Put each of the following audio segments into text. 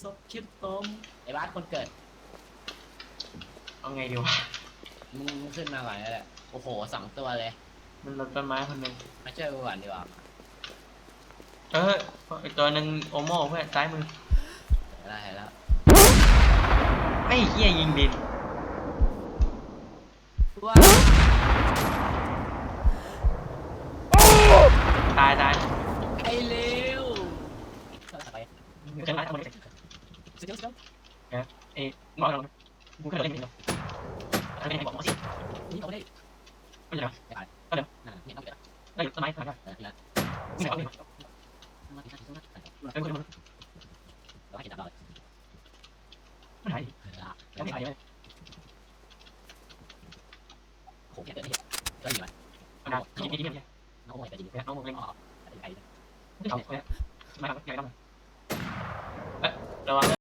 ศพคิดต้มไอ้บ้านคนเกิด เอาไงดีวะ มึงมึงขึ้นมาก่อนก็ได้โอ้โหสองตัวเลย มันลดต้นไม้คนหนึ่งมาช่วยกูก่อนดีกว่าเอออีกตัวหนึ่งโอโม่เพื่อนซ้ายมือเห็นแล้วเห็นแล้ว ไอ้เหี้ยยิงดินว้าตายตายไอ้เลวไปเกินไปเอามาเลย สุดยอดสุดยอดเอ้ยมองเรากูขึ้นรถเล่นเองอะไรไม่บอกมาสินี่เอาไปได้ไม่ใช่หรอไม่ได้ก็เดี๋ยวนั่นนี่เอาไปได้เอ้ยต้นไม้ถ่ายได้เออนี่ละไม่เอาเลยมาที่นั่นที่นั่นเอ้ยคุณมันเราให้กินน้ำเราเลยไม่ถ่ายเออละแล้วไม่ถ่ายเลยโหแค่เกิดได้ก็ดีไหมเอาหน้าที่นี่ที่นี่น้องโอ้ยไปดีเนี่ยน้องมึงเล่นอ๋อไอ้ไอ้เอาเนี่ยมาใหญ่ต้องเอ๊ะระวัง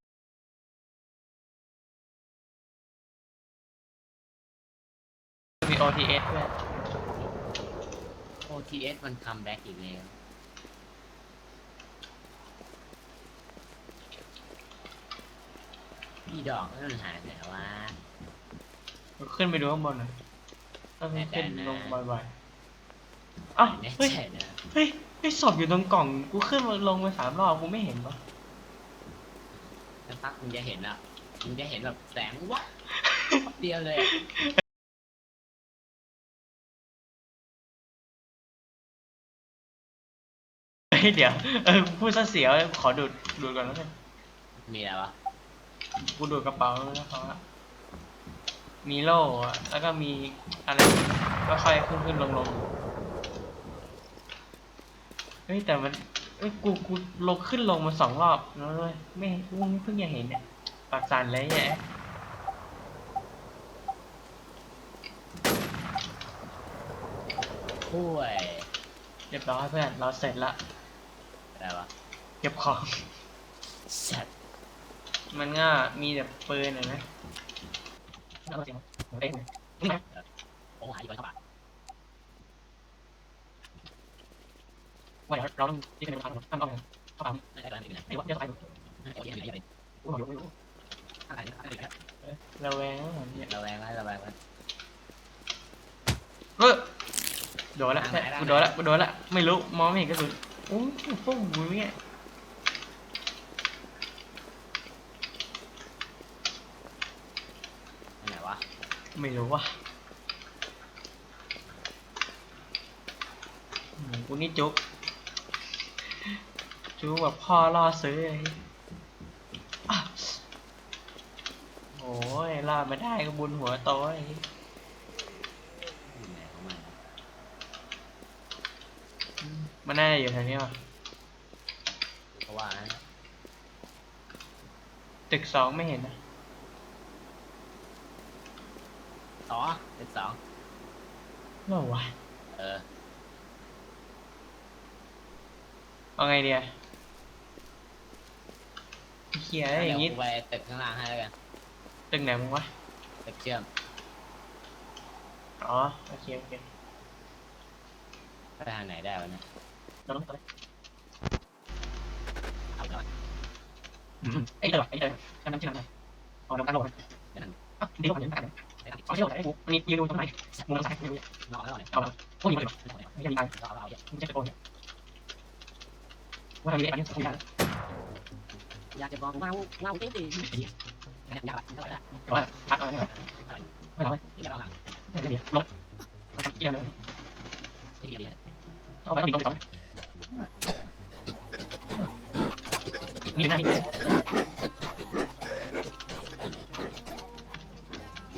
OTS ด้วยโอทีเอสมันคัมแบ็กอีกแล้วพี่ดอกนั่นหายไปไหนวะขึ้นไปดูข้างบนหน่อยต้องขึ้นแน่ๆนะลงบ่อยๆอ้าวแน่เฮ้ยใจนะเฮ้ยไอ้ศพอยู่ตรงกล่อง กูขึ้นมาลงไปสามรอบ กูไม่เห็นปะสักพักมึงจะเห็นอะมึงจะเห็นแบบแสงวะเดียวเลย ฮ้ยเดี๋ยวเออพูดซะเสียวขอดูดดูดก่อนแล้วกันมีอะไรวะกูดูดกระเป๋าแล้วเขาอะมีโล่อะแล้วก็มีอะไรก็ค่อยขึ้นขึ้นลงลงเฮ้ยแต่มันเอ้ยกูกูลงขึ้นลงมาสองรอบแล้วเลยไม่กูเพิ่งจะเห็นเนี่ยปากสั่นเลยแย่ถ้วยเรียบร้อยเพื่อนเราเสร็จละ อะไรวะเก็บของ สัตว์มันก็มีแต่ปืนอะนะเอาจริงเล่นนี่นะโอ้หายอยู่ก่อนเข้าปากว่าเดี๋ยวเราต้องที่จะเป็นทางทางออกเข้าปั๊มไม่ได้กำลังอยู่ไหนไอ้วะเดี๋ยวไปดูโอ้ยยังอยู่ยังอยู่กูบอกอยู่อะไรนี่อะไรนี่ระแวงนะผมเนี่ยระแวงไว้ระแวงไว้เออโดนละใช่กูโดนละกูโดนละไม่รู้มองไม่เห็นกระสุน โอ้ยฟุ้งมือเนี่ยอันไหนวะ ไม่รู้ว่ะอืมกูนี่จุกจุกแบบพ่อล่อซื้อเลยอะโอ้ยรอดมาได้ก็บุญหัวโตไอ้อยู่ไหนของมัน มันน่าจะอยู่แถวนี้ว่ะเพราะว่านะตึกสองไม่เห็นนะต่อเป็นสองว่าวะเออเอาไงดีอะเฮียอย่างงี้ เดี๋วกูไปตึกข้างล่างให้แล้วกันตึกไหนมึงวะ ตึกเชื่อมอ๋อ โอเค โอเค ไปทางไหนได้วะเนี่ย เราต้องไปเอาแล้วไอ้เต๋อไอ้เต๋อทำน้ำชื่ออะไรอ๋อน้ำตาลโหลดเดี๋ยวนั่อะดีกว่าน้ำตาลไปทางอ๋อชื่ออะไรไอ้กูมันมียืนดูตรงไหนมุมซ้ายยืนนอกแล้วเนี่ยเอาพวกนี้เลยไม่ไม่ใช่มีตังค์เอาเอาเอามึงจะตะโกนเนี่ยว่าทำยังไงอันนี้คุยได้อยากจะบอกว่าว่าจริงจริงอยากอย่าไหร่ละแต่ว่าพักเอาไว้ไม่ไม่เอาไว้ที่จะเอาหลังไม่ได้เดี๋ยลบทำเกี่ยวเลยที่เดียวเอาไว้ต้องมีตรงสอง นี่หน้านี่มา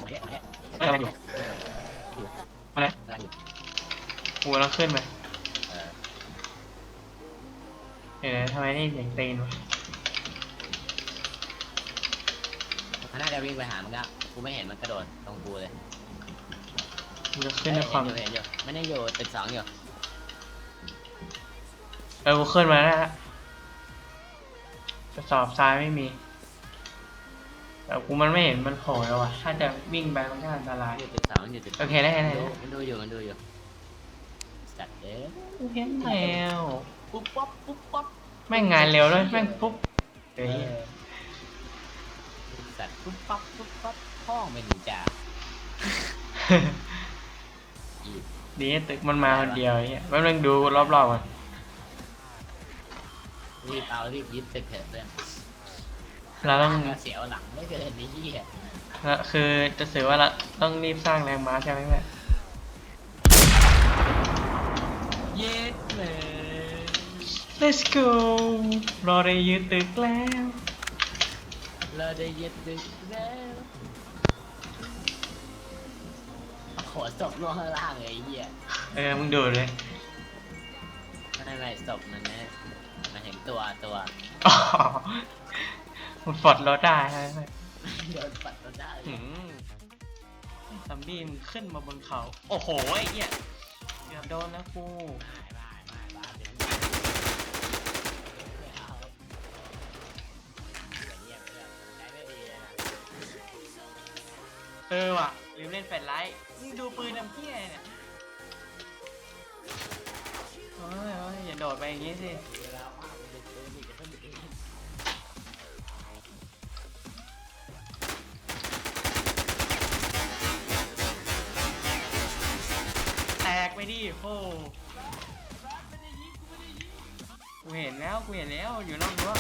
เนี่ยมาเนี่ยไม่อะไรอยู่อะไรอยู่กูกำลังขึ้นไปเออเห็นไหมทำไมนี่เสียงตีนวะมันน่าจะวิ่งไปหามันก็กูไม่เห็นมันกระโดดตรงกูเลยกูจะขึ้นด้วยความเห็นอยู่เห็นอยู่มันยังอยู่ตึกสองอยู่เออกูขึ้นมาแล้วฮะ กระสอบทรายไม่มี แต่กูมันไม่เห็นมันโผล่แล้วว่ะ ถ้าจะวิ่งไปมันก็อันตราย อยู่ตึกสองอยู่ตึกโอเคได้ได้ได้ มันดูอยู่มันดูอยู่สัตว์เด้อกูเห็นแมวปุ๊บป๊อปปุ๊บป๊อปแม่งงานเร็วด้วยแม่งปุ๊บเฮ้ยเออสัตว์ปุ๊บปั๊บปุ๊บปั๊บห้องไม่รู้จักอีกดีตึกมันมาคนเดียวไอ้เหี้ยมันต้องดูรอบๆก่อน รีบเอารีบยึดตึกเถอะเพื่อนเราต้องเสียวหลังไม่เกินนี้เหี้ยเราคือจะสื่อว่าเราต้องรีบสร้างแรงม้าใช่ไหมแม่เย็ดเลย Let's go รอได้ยืนตึกแล้วเราได้ยึดตึกแล้วโหศพล่วงข้างล่างเลยไอ้เหี้ยเออมึงดูเลยไม่ไม่ศพมันนะ มันเห็นตัวตัวอ๋อมันฟอดเราได้ใช่ไหมโดนปัดตัวได้หืมซัมบี้มึงขึ้นมาบนเขา โอ้โหไอ้เหี้ยเกือบโดนแล้วกู ไม่ไม่ไม่ไม่เดี๋ยวไม่เอาเดี๋ยวเงียบไปเลยใช้ไม่ดีเลยนะเออว่ะลืมเล่นแฟลชไลท์มึงดูปืนทำเพี้ยเนี่ยโอ้ยโอ้ยอย่าโดดไปอย่างงี้สิ เโอ้กูเห็นแล้วกูเห็นแล้วอยู่นอกรั้ว